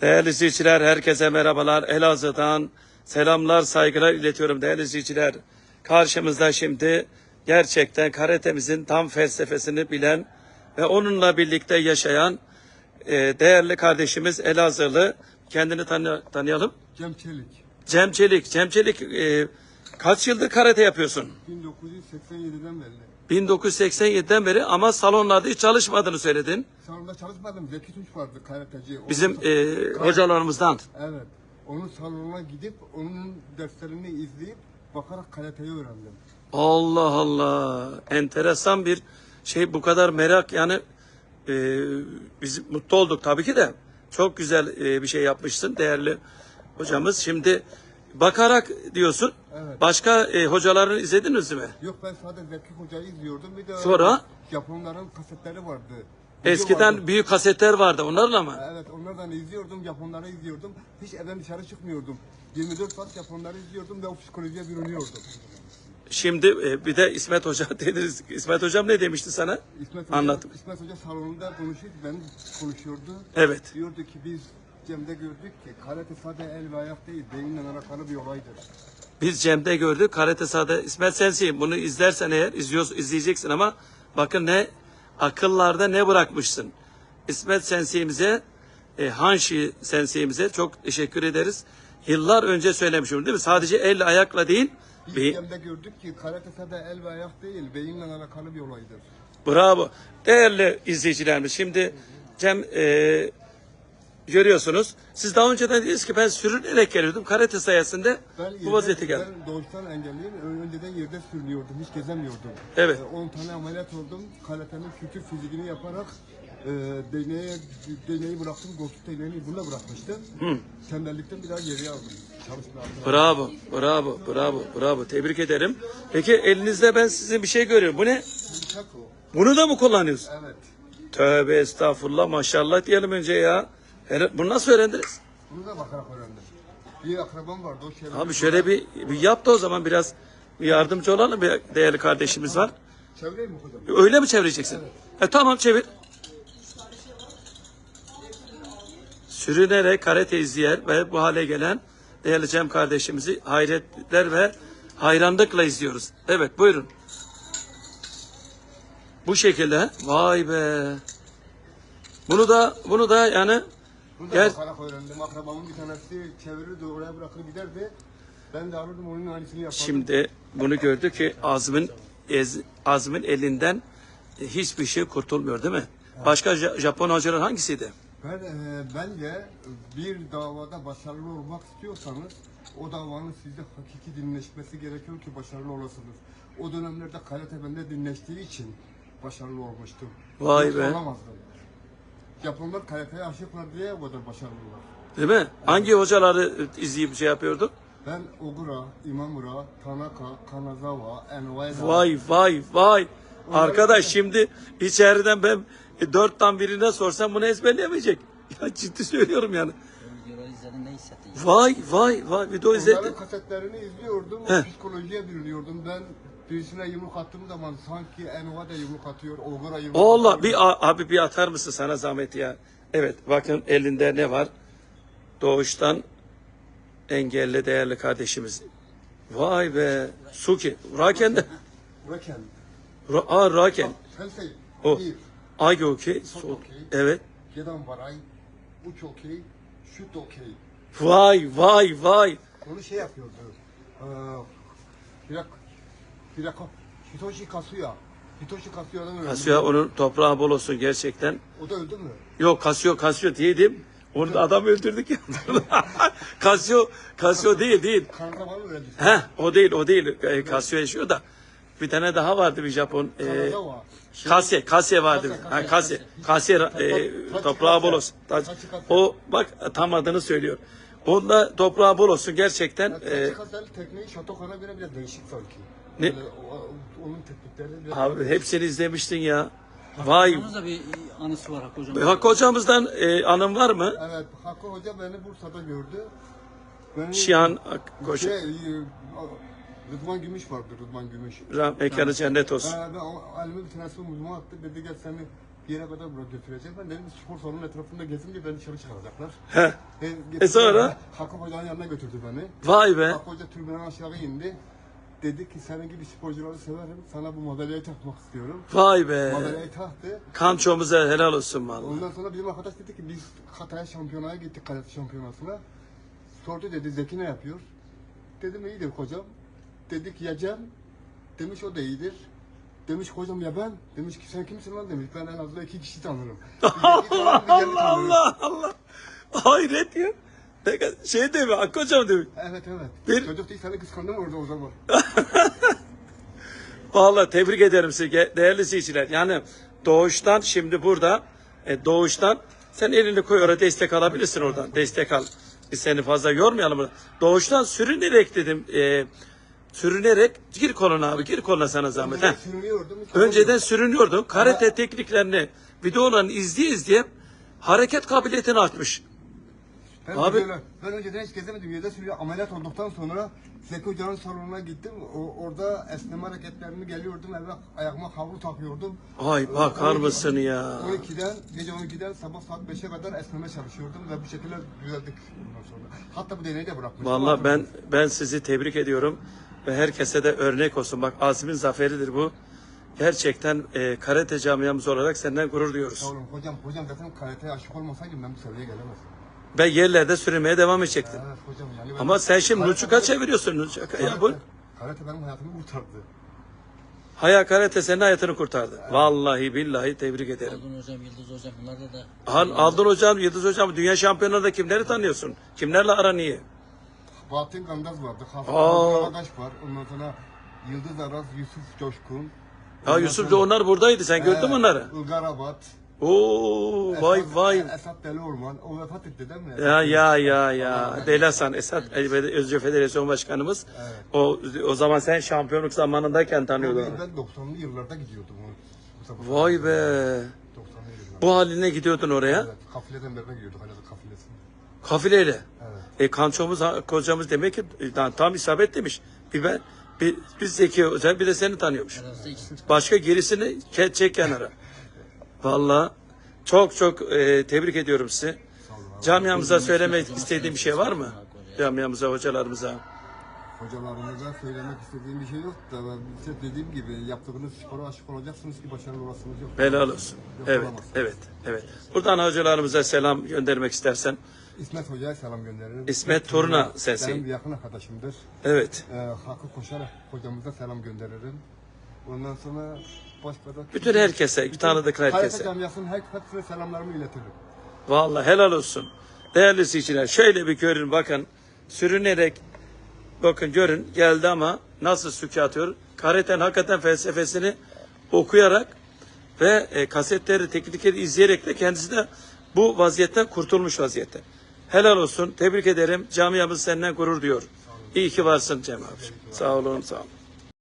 Değerli izleyiciler, herkese merhabalar. Elazığ'dan selamlar, saygılar iletiyorum değerli izleyiciler. Karşımızda şimdi gerçekten karatemizin tam felsefesini bilen ve onunla birlikte yaşayan e, değerli kardeşimiz Elazığlı. Kendini tanı- tanıyalım. Cem Çelik. Cem Çelik. Cem Çelik e, kaç yıldır karate yapıyorsun? 1987'den beri. 1987'den beri ama salonlarda hiç çalışmadığını söyledin. Salonda çalışmadım. Zeki Tunç vardı karateci. Bizim e, hocalarımızdan. Evet. Onun salonuna gidip onun derslerini izleyip bakarak karateyi öğrendim. Allah Allah. Enteresan bir şey bu kadar merak yani e, biz mutlu olduk tabii ki de. Çok güzel e, bir şey yapmışsın değerli hocamız. Şimdi bakarak diyorsun. Evet. Başka e, hocalarını izlediniz mi? Yok ben sadece Zeki Hoca'yı izliyordum. Bir de Sonra? Japonların kasetleri vardı. Video Eskiden vardı. büyük kasetler vardı onlarla mı? Evet onlardan izliyordum. Japonları izliyordum. Hiç evden dışarı çıkmıyordum. 24 saat Japonları izliyordum ve o psikolojiye bürünüyordum. Şimdi e, bir de İsmet Hoca dediniz. İsmet Hocam ne demişti sana? İsmet Hoca, Anladım. İsmet Hoca salonunda konuşuyordu. Ben konuşuyordu. Evet. Diyordu ki biz Cem'de gördük ki karate sadece el ve ayak değil, beyinle alakalı bir olaydır. Biz Cem'de gördük. Karate sahada İsmet Sensi. Bunu izlersen eğer izliyorsun, izleyeceksin ama bakın ne akıllarda ne bırakmışsın. İsmet Sensi'mize, e, Hanshi Sensi'mize çok teşekkür ederiz. Yıllar önce söylemişim değil mi? Sadece elle ayakla değil. Biz Cem'de gördük ki karate sadece el ve ayak değil, beyinle alakalı bir olaydır. Bravo. Değerli izleyicilerimiz şimdi Cem e, görüyorsunuz. Siz daha önceden dediniz ki ben sürünerek geliyordum. Karate sayesinde Ben bu vaziyete geldim. Ben doğuştan engelliyim. Ö- Önceden yerde sürünüyordum, hiç gezemiyordum. Evet. Ee, 10 tane ameliyat oldum. Karatenin kültür fizikini yaparak e, değneğe, değneği bıraktım, koltuk değneğini bununla bırakmıştım. Tembellikten bir daha geriye aldım. Bravo, bravo, bravo, bravo. Tebrik ederim. Peki elinizde ben sizin bir şey görüyorum. Bu ne? Bunu da mı kullanıyorsun? Evet. Tövbe estağfurullah maşallah diyelim önce ya. Bunu nasıl öğrendiniz? Bunu da bakarak öğrendim. Bir akrabam vardı o çevirdi. Abi şöyle bir, bir yap da o zaman biraz bir yardımcı olalım. Bir değerli kardeşimiz var. Çevireyim mi hocam? Öyle mi çevireceksin? E tamam çevir. Sürünerek karate izleyen ve bu hale gelen değerli Cem kardeşimizi hayretler ve hayranlıkla izliyoruz. Evet buyurun. Bu şekilde. Vay be. Bunu da bunu da yani Bunu da Gel. bakarak öğrendim. Akrabamın bir tanesi çevirirdi oraya bırakır giderdi. Ben de alırdım onun aynısını yapardım. Şimdi bunu gördü ki Azm'ın ez- Azm'ın elinden hiçbir şey kurtulmuyor değil mi? Başka Ja- Japon hocalar hangisiydi? Ben e, bence bir davada başarılı olmak istiyorsanız o davanın sizde hakiki dinleşmesi gerekiyor ki başarılı olasınız. O dönemlerde karate bende dinleştiği için başarılı olmuştum. Vay Yoksa be. Olamazdım. Japonlar karateye aşıklar diye o kadar başarılılar. Değil mi? Hangi hocaları izleyip şey yapıyordu? Ben Ogura, Imamura, Tanaka, Kanazawa, Enwaida... Vay vay vay. Arkadaş şimdi içeriden ben e, dörtten birine sorsam bunu ezberleyemeyecek. Ya ciddi söylüyorum yani. Ne hissettin? Vay vay vay video izledim. Onların kasetlerini izliyordum, o psikolojiye bürünüyordum. Ben birisine yumruk attığım zaman sanki Enwaida yumruk atıyor, Ogura yumruk Allah atıyor. bir abi bir atar mısın sana zahmet ya? Evet bakın elinde ne var? Doğuştan engelli değerli kardeşimiz. Vay be. Suki. Raken de. Raken. Ra Aa, Raken. Sensei. O. Bir. Agi okey. Sok okey. Evet. Gedan varay. Uç okey. Şut okey. Vay vay vay. Onu şey yapıyordu. Ee, Hirak. Hirako. Hitoshi Kasuya. Hitoshi Kasuya'dan öğrendim. Kasıyor onun toprağı bol olsun gerçekten. O da öldü mü? Yok Kasıyor Kasıyor değildim. Onu da adam öldürdük ya. Kasıyor Kasıyor değil değil. Kanazawa öğrendi. Heh, o değil o değil. E, Kasıyor yaşıyor da. Bir tane daha vardı bir Japon. E. Kasye, Kasye vardı. Kasye, Ha, Kasye, Kasye e, toprağı bol olsun. O bak tam adını söylüyor. Onda toprağı bol olsun gerçekten. E, Tachi Kasel tekniği Shotokan'a göre biraz değişik sanki. Ne? O- onun teknikleri biraz... abi hepsini izlemiştin ya. Vay. Hocamız da bir anısı var Hakkı hocam. Hakkı hocamızdan e, anın var mı? Evet, Hakkı Hoca beni Bursa'da gördü. Beni, Şihan Hakkı Şey, Hoca. e, Rıdvan Gümüş vardı, Rıdvan Gümüş. Rah- Mekanı cennet olsun. Ee, ben o- elime bir tanesi muzma attı, dedi gel seni Bir yere kadar bırak götüreceğim. Ben dedim spor salonunun etrafında gezince beni dışarı çıkaracaklar. Heh. E, E sonra? Hakkı Hoca'nın yanına götürdü beni. Vay be. Hakkı Hoca türbünden aşağı indi. Dedi ki senin gibi sporcuları severim. Sana bu madalyayı takmak istiyorum. Vay be. Madalyayı taktı. Kançomuza helal olsun vallahi. Ondan sonra bizim arkadaş dedi ki biz Hatay şampiyonaya gittik karate şampiyonasına. Sordu dedi Zeki ne yapıyor? Dedim iyidir hocam. Dedik ya Cem? Demiş o da iyidir. Demiş hocam ya ben? Demiş ki sen kimsin lan demiş. Ben en azından iki kişi tanırım. Cem'i tanırım. Allah Allah. Hayret ya. Şey değil mi? Hakkı hocam değil mi? Evet evet. Bir- Çocuk değil seni kıskandım orada o zaman. Vallahi tebrik ederim sizi ge- değerli izleyiciler. Yani doğuştan şimdi burada e, doğuştan sen elini koy oraya destek alabilirsin oradan. Destek al. Biz seni fazla yormayalım. Doğuştan sürünerek dedim. E, sürünerek gir koluna abi gir koluna sana zahmet. Önceden Heh. sürünüyordum. Önceden sürünüyordun. Karate tekniklerini videolarını izleye izleye hareket kabiliyetini artmış. Ben, Abi- videolar- ben önceden hiç gezemedim. Yerde sürüyor. Ameliyat olduktan sonra Zeki Hoca'nın salonuna gittim. O, orada esneme hareketlerini geliyordum. Eve ayağıma havlu takıyordum. Ay bakar mısın ya? 12'den, gece 12'den sabah saat 5'e kadar esneme çalışıyordum ve bu şekilde düzeldik bundan sonra. Hatta bu deneyi de bırakmıştım. Vallahi ben ben sizi tebrik ediyorum ve herkese de örnek olsun. Bak Azim'in zaferidir bu. Gerçekten e, karate camiamız olarak senden gurur Sağ duyuyoruz. olun hocam. Hocam zaten karateye aşık olmasaydım ben bu seviyeye gelemezdim. Ve yerlerde sürünmeye devam edecektin. Evet hocam yani ben... Ama sen şimdi Nuçuka çeviriyorsun. Nuçuka ya bu. Karate, benim hayatımı kurtardı. Haya karate senin hayatını kurtardı. Vallahi billahi tebrik ederim. Aldın hocam, Yıldız hocam bunlarda da. Al, Aldın hocam, Yıldız hocam dünya şampiyonlarında kimleri tanıyorsun? Kimlerle aran iyi? Bahattin Gandaz vardı. Hasan Aa. Arkadaş var. Ondan sonra Yıldız Aras, Yusuf Coşkun. Ya Yusuf da onlar buradaydı. Sen gördün mü onları? Ilgar Abat. Oo vay vay. Esat Deli Orman. O vefat etti değil mi? Ya ya ya ya. Deli Hasan Esat Özce Federasyon Başkanımız. Evet. O o zaman sen şampiyonluk zamanındayken tanıyordun onu. Ben 90'lı yıllarda gidiyordum. Mustafa Vay be. 90'lı yıllarda. Bu haline gidiyordun oraya. Evet, kafileden beraber gidiyorduk. Hala kafilesine. Kafileyle. Evet. E kançomuz kocamız demek ki e, tam, tam isabet demiş. Bir ben bir, biz Zeki Hoca bir de seni tanıyormuş. Başka gerisini ke- çek kenara. Vallahi çok çok e, tebrik ediyorum sizi. Camiamıza söylemek istediğim bir şey var mı? Camiamıza, hocalarımıza. Hocalarımıza söylemek istediğim bir şey yok da size dediğim gibi yaptığınız spora aşık olacaksınız ki başarılı olasınız yok. Helal olsun. Evet, evet, evet. Buradan hocalarımıza selam göndermek istersen. İsmet Hoca'ya selam gönderirim. İsmet Turna sesi. Benim yakın arkadaşımdır. Evet. Ee, Hakkı Koşar hocamıza selam gönderirim. Ondan sonra başka da... Bütün herkese, tanıdık Karate herkese. camiasının her hepsine selamlarımı iletirim. Vallahi helal olsun. Değerli izleyiciler şöyle bir görün bakın. Sürünerek bakın görün geldi ama nasıl sükû atıyor. Kareten hakikaten felsefesini okuyarak ve e, kasetleri, teknikleri izleyerek de kendisi de bu vaziyetten kurtulmuş vaziyette. Helal olsun. Tebrik ederim. Camiamız senden gurur diyor. İyi ki varsın Cem abi. Sağ olun, sağ olun.